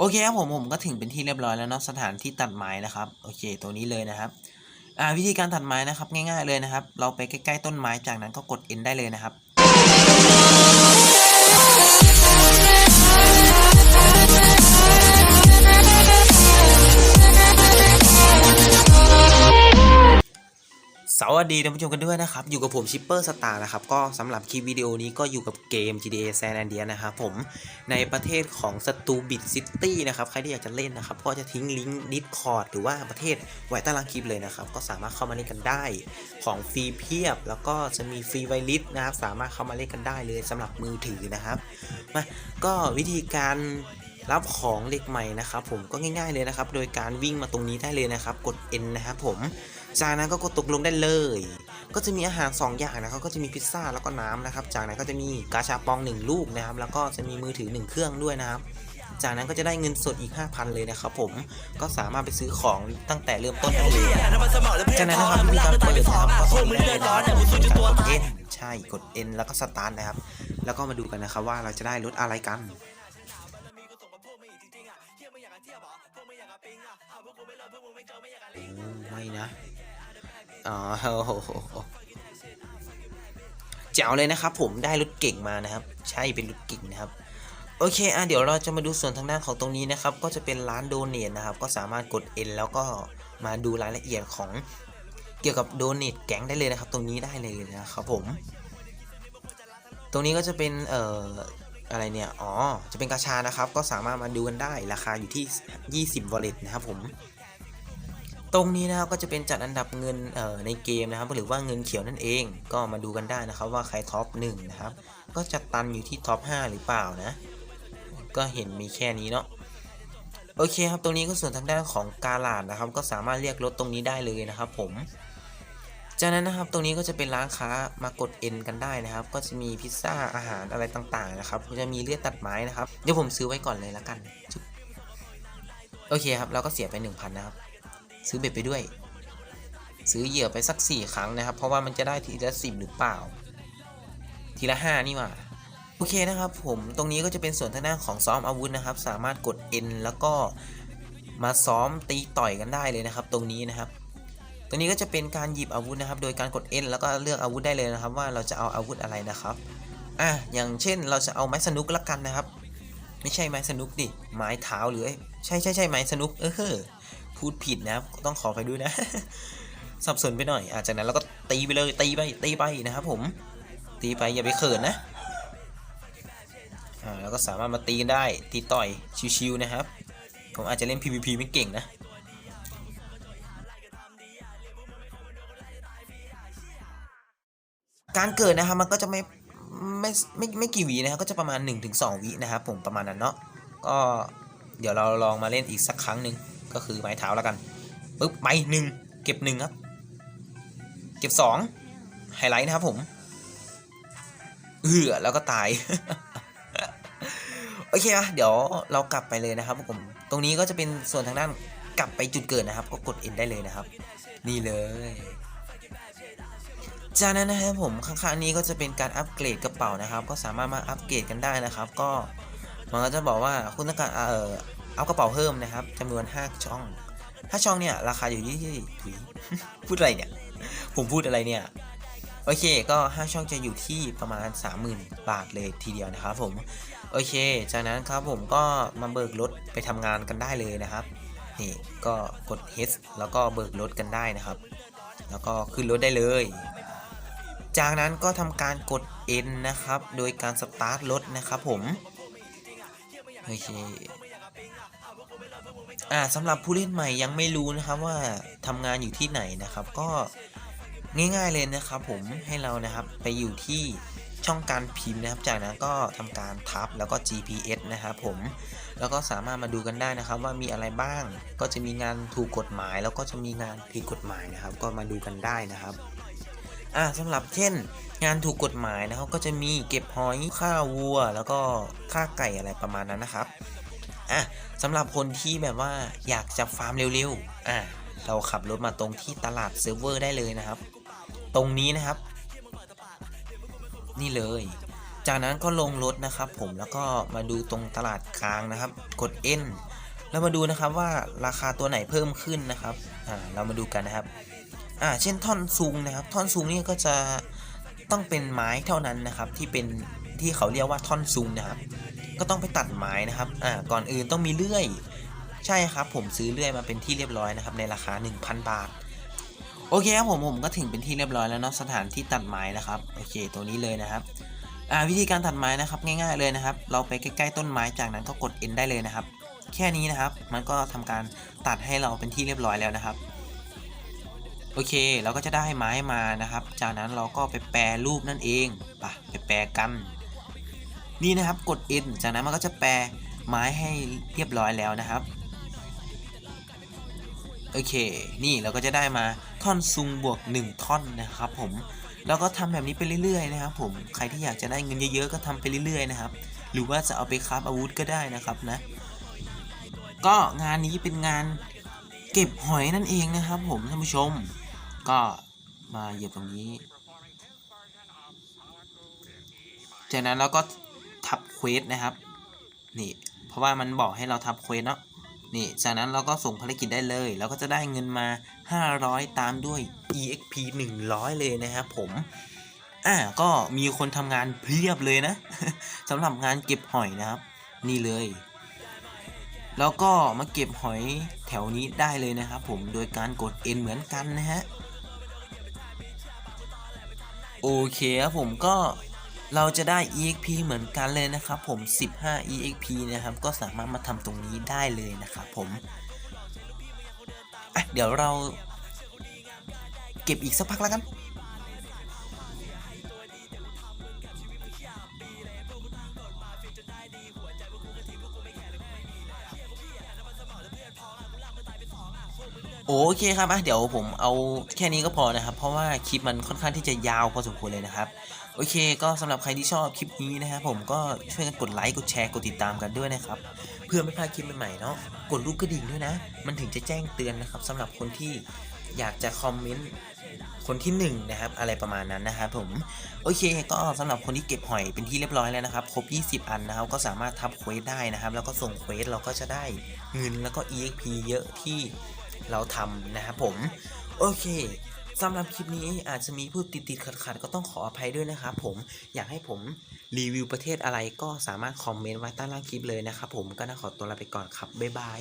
โอเคครับผมผมก็ถึงเป็นที่เรียบร้อยแล้วเนาะสถานที่ตัดไม้นะครับโอเค ตัวนี้เลยนะครับอ่าวิธีการตัดไม้นะครับง่ายๆเลยนะครับ เราไปใกล้ๆต้นไม้จากนั้นก็กด N ได้เลยนะครับ สวัสดีท่านผู้ชมกันด้วยนะครับ อยู่กับผมชิปเปอร์สตาร์นะครับ ก็สำหรับคลิปวิดีโอนี้ก็อยู่กับเกม GTA San Andreas นะครับผมในประเทศของ s t u b i t City นะครับ ใครที่อยากจะเล่นนะครับ ก็จะทิ้งลิงก์ Discord หรือว่าประเทศไว้ใต้ล่างคลิปเลยนะครับ ก็สามารถเข้ามาเล่นกันได้ของฟรีเพียบ แล้วก็จะมีฟรีไวลิสนะครับ สามารถเข้ามาเล่นกันได้เลยสำหรับมือถือนะครับมาก็วิธีการรับของเหล็กใหม่นะครับผมก็ง่ายๆเลยนะครับ โดยการวิ่งมาตรงนี้ได้เลยนะครับ กด N นะครับผม จากนั้นก็กดตกลงได้เลย ก็จะมีอาหาร 2 อย่างนะครับ ก็จะมีพิซซ่าแล้วก็น้ำนะครับ จากนั้นก็จะมีกาชาปอง 1 ลูกนะครับ แล้วก็จะมีมือถือ 1 เครื่องด้วยนะครับ จากนั้นก็จะได้เงินสดอีก 5,000 เลยนะครับผม ก็สามารถไปซื้อของตั้งแต่เริ่มต้นได้เลยจากนั้นนะครับวิธีการเปิดนะครับก็ทำได้เลยนะครับกด N ใช่ กด N แล้วก็สตาร์ทนะครับ แล้วก็มาดูกันนะครับว่าเราจะได้รถอะไรกันไม่นะ อ๋อโอ้โหแจ๋วเลยนะครับ ผมได้รถเก่งมานะครับ ใช่เป็นรถเก่งนะครับ โอเคอะเดี๋ยวเราจะมาดูส่วนทางด้านของตรงนี้นะครับ ก็จะเป็นร้านโดเนทนะครับ ก็สามารถกด N แล้วก็มาดูรายละเอียดของเกี่ยวกับโดเนทแก๊งได้เลยนะครับ ตรงนี้ได้เลยนะครับผม ตรงนี้ก็จะเป็นเอ่ออะไรเนี่ย อ๋อ จะเป็นกาชานะครับ ก็สามารถมาดูกันได้ ราคาอยู่ที่ 20 วอลเล็ตนะครับผม ตรงนี้นะครับก็จะเป็นจัดอันดับเงินในเกมนะครับ หรือว่าเงินเขียวนั่นเอง ก็มาดูกันได้นะครับว่าใครท็อป1นะครับ ก็จะตันอยู่ที่ท็อป5หรือเปล่านะ ก็เห็นมีแค่นี้เนาะโอเคครับ ตรงนี้ก็ส่วนทางด้านของกาลาดนะครับ ก็สามารถเรียกรถตรงนี้ได้เลยนะครับผม จากนั้นนะครับตรงนี้ก็จะเป็นร้านค้ามากด N กันได้นะครับ ก็จะมีพิซซ่าอาหารอะไรต่างๆนะครับจะมีเลือดตัดไม้นะครับเดี๋ยวผมซื้อไว้ก่อนเลยละกันโอเคครับเราก็เสียไป 1,000 นะครับ ซื้อเบ็ดไปด้วย ซื้อเหยื่อไปสัก 4 ครั้งนะครับ เพราะว่ามันจะได้ทีละสิบหรือเปล่า ทีละ 5 นี่ว่าโอเคนะครับผมตรงนี้ก็จะเป็นส่วนทางด้านของซ้อมอาวุธนะครับ สามารถกด N แล้วก็มาซ้อมตีต่อยกันได้เลยนะครับ ตรงนี้นะครับ ตรงนี้ก็จะเป็นการหยิบอาวุธนะครับ โดยการกด N แล้วก็เลือกอาวุธได้เลยนะครับ ว่าเราจะเอาอาวุธอะไรนะครับอะอย่างเช่นเราจะเอาไม้สนุกละกันนะครับ ไม่ใช่ไม้สนุกดิไม้เท้าหรือใช่ใช่ใช่ไม้สนุกเออ พูดผิดนะครับต้องขอไปด้วยนะ สับสนไปหน่อยอาจากนั้นเราก็ตีไปเลยตีไปตีไปนะครับผมตีไปอย่าไปเขินนะอ่าแล้วก็สามารถมาตีกันได้ตีต่อยชิวๆนะครับ ผมอาจจะเล่น PVP ไม่เก่งนะการเกิดนะครับมันก็จะไม่ไม่ไม่ไม่กี่วินะครับก็จะประมาณ 1-2วินะครับผมประมาณนั้นเนาะก็เดี๋ยวเราลองมาเล่นอีกสักครั้งหนึ่ง ก็คือไม้เท้าแล้วกันปึ๊บไปหนึ่งเก็บหนึ่งครับ เก็บสองไฮไลท์นะครับผมเอือแล้วก็ตาย โอเคปะเดี๋ยวเรากลับไปเลยนะครับผมตรงนี้ก็จะเป็นส่วนทางด้านกลับไปจุดเกิดนะครับ ก็กด N ได้เลยนะครับ นี่เลยจากนั้นนะครับผมข้างๆนี้ก็จะเป็นการอัปเกรดกระเป๋านะครับ ก็สามารถมาอัปเกรดกันได้นะครับ ก็มันก็จะบอกว่าคุณต้องการเอ่อ อากระเป๋าเพิ่มนะครับจำนวน 5 ช่อง 5 ช่องเนี่ย ราคาอยู่ที่ถุยพูดอะไรเนี่ย ผมพูดอะไรเนี่ย โอเคก็ 5 ช่องจะอยู่ที่ประมาณ 30,000 บาทเลยทีเดียวนะครับผม โอเค จากนั้นครับผมก็มาเบิกรถไปทำงานกันได้เลยนะครับ นี่ก็กด H แล้วก็เบิกรถกันได้นะครับ แล้วก็ขึ้นรถได้เลย จากนั้นก็ทำการกด N นะครับ โดยการสตาร์ทรถนะครับผม โอเค อ่าสำหรับผู้เล่นใหม่ยังไม่รู้นะครับว่าทำงานอยู่ที่ไหนนะครับ ก็ง่ายๆเลยนะครับผมให้เรานะครับไปอยู่ที่ช่องการพิมพ์นะครับ จากนั้นก็ทำการทับแล้วก็ GPS นะครับผมแล้วก็สามารถมาดูกันได้นะครับว่ามีอะไรบ้างก็จะมีงานถูกกฎหมาย แล้วก็จะมีงานผิดกฎหมายนะครับ ก็มาดูกันได้นะครับอ่าสำหรับเช่น งานถูกกฎหมายนะครับ ก็จะมีเก็บหอยฆ่าวัว แล้วก็ฆ่าไก่อะไรประมาณนั้นนะครับ อะสำหรับคนที่แบบว่าอยากจะฟาร์มเร็วๆอะเราขับรถมาตรงที่ตลาดเซิร์ฟเวอร์ได้เลยนะครับ ตรงนี้นะครับ นี่เลย จากนั้นก็ลงรถนะครับผมแล้วก็มาดูตรงตลาดกลางนะครับ กด N แล้วมาดูนะครับว่าราคาตัวไหนเพิ่มขึ้นนะครับ อ่า เรามาดูกันนะครับ อ่า เช่นท่อนซุงนะครับ ท่อนซุงนี่ก็จะต้องเป็นไม้เท่านั้นนะครับ ที่เป็นที่เขาเรียกว่าท่อนซุงนะครับ ก็ต้องไปตัดไม้นะครับอ่าก่อนอื่นต้องมีเลื่อย ใช่ครับ ผมซื้อเลื่อยมาเป็นที่เรียบร้อยนะครับในราคา 1,000 บาท โอเคครับผมผมก็ถึงเป็นที่เรียบร้อยแล้วเนาะสถานที่ตัดไม้นะครับโอเคตัวนี้เลยนะครับอ่าวิธีการตัดไม้นะครับง่ายๆเลยนะครับ เราไปใกล้ๆต้นไม้จากนั้นก็กด N ได้เลยนะครับ แค่นี้นะครับ มันก็ทำการตัดให้เราเป็นที่เรียบร้อยแล้วนะครับโอเคเราก็จะได้ไม้มานะครับ จากนั้นเราก็ไปแปรรูปนั่นเองไปไปแปรกัน นี่นะครับกด N จากนั้นมันก็จะแปรไม้ให้เรียบร้อยแล้วนะครับโอเค นี่เราก็จะได้มาท่อนซุงบวก 1 ท่อนนะครับผมแล้วก็ทำแบบนี้ไปเรื่อยๆนะครับผมใครที่อยากจะได้เงินเยอะๆก็ทำไปเรื่อยๆนะครับ หรือว่าจะเอาไปคราฟอาวุธก็ได้นะครับนะ ก็งานนี้เป็นงานเก็บหอยนั่นเองนะครับผมท่านผู้ชม ก็มาเหยียบตรงนี้ จากนั้นเราก็ ทับเควสนะครับ นี่ เพราะว่ามันบอกให้เราทับเควสเนาะ นี่ จากนั้นเราก็ส่งภารกิจได้เลยแล้วก็จะได้เงินมา 500 ตามด้วย exp 100 เลยนะครับผมอ่าก็มีคนทำงานเพียบเลยนะสำหรับงานเก็บหอยนะครับ นี่เลย แล้วก็มาเก็บหอยแถวนี้ได้เลยนะครับ ผมโดยการกด N เหมือนกันนะฮะโอเคครับผมก็ เราจะได้ exp เหมือนกันเลยนะครับผม 15 exp นะครับ ก็สามารถมาทำตรงนี้ได้เลยนะครับผมเดี๋ยวเราเก็บอีกสักพักแล้วกัน โอเคครับอะเดี๋ยวผมเอาแค่นี้ก็พอนะครับ เพราะว่าคลิปมันค่อนข้างที่จะยาวพอสมควรเลยนะครับ โอเค ก็สำหรับใครที่ชอบคลิปนี้นะครับผมก็ช่วยกันกดไลค์กดแชร์กดติดตามกันด้วยนะครับ เพื่อไม่พลาดคลิปใหม่ๆเนาะกดลูกกระดิ่งด้วยนะ มันถึงจะแจ้งเตือนนะครับสำหรับคนที่อยากจะคอมเมนต์คนที่หนึ่งนะครับอะไรประมาณนั้นนะครับผมโอเคก็สำหรับคนที่เก็บหอยเป็นที่เรียบร้อยแล้วนะครับครบ 20 อันนะครับก็สามารถทับเควสได้นะครับ แล้วก็ส่งเควสเราก็จะได้เงินแล้วก็ exp เยอะที่เราทำนะครับผมโอเค สำหรับคลิปนี้อาจจะมีพูดติดติดขัดขัดๆก็ต้องขออภัยด้วยนะครับผมอยากให้ผมรีวิวประเทศอะไรก็สามารถคอมเมนต์ไว้ใต้ล่างคลิปเลยนะครับผมก็น่าขอตัวลาไปก่อนครับบ๊ายบาย